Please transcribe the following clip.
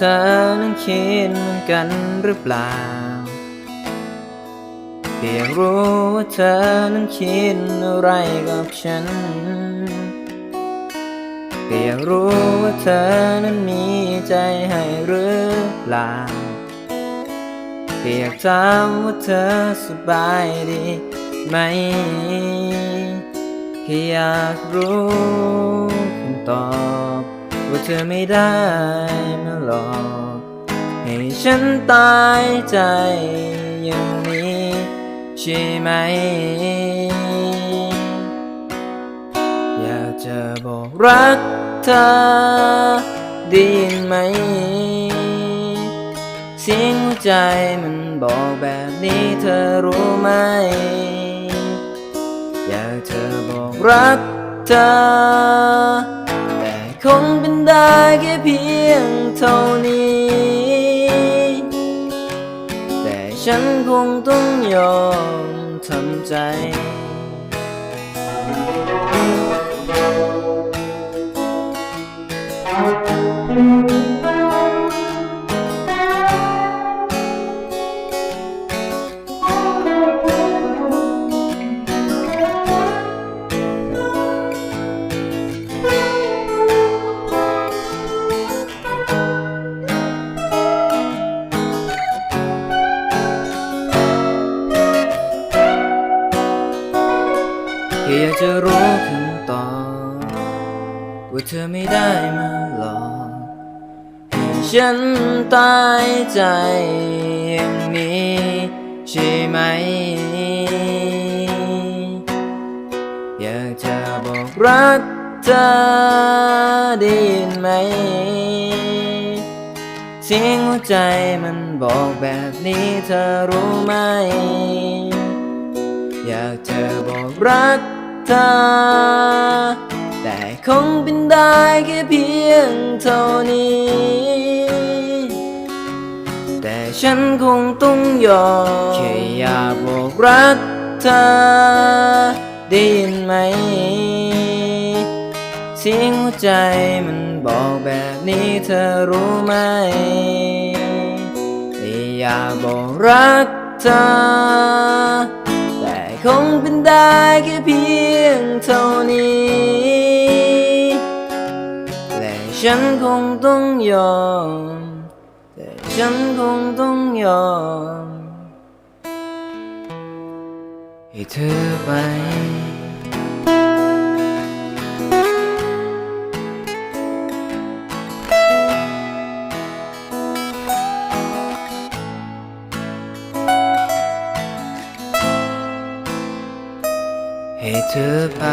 ธอนั้นคิดเหมือนกันหรือเปล่าก็อยากรู้ว่าเธอนั้นคิดอะไรกับฉันก็อยากรู้ว่าเธอนั้นมีใจให้หรือเปล่าก็อยากถามว่าเธอสบายดีไหมแค่อยากรู้คำตอบ ว่าเธอไม่ได้มาหลอกให้ฉันตายใจอย่างนี้ใช่ไหม อยากจะบอกรักเธอได้ยินไหม เสียงหัวใจมันบอกแบบนี้เธอรู้ไหม อยากจะบอกรักเธอ คงเป็นได้แค่เพียงเท่านี้ แต่ฉันคงต้องยอมทำใจ อยากจะรู้คำตอบว่าเธอไม่ได้มาหลอกให้ฉันตายใจอย่างนี้ใช่ไหม อยากจะบอกรักเธอได้ยินไหมเสียงหัวใจมันบอกแบบนี้เธอรู้ไหม อยากจะบอกรัก เธอแต่คงเป็นได้แค่เพียงเท่านี้ แต่ฉันคงต้องยอมแค่อยากบอกรักเธอได้ยินไหม เสียงหัวใจมันบอกแบบนี้เธอรู้ไหมแต่อยากบอกรักเธอ คงเป็นได้แค่เพียงเท่านี้ และฉันคงต้องยอม แต่ฉันคงต้องยอม ให้เธอไป ให้เธอไป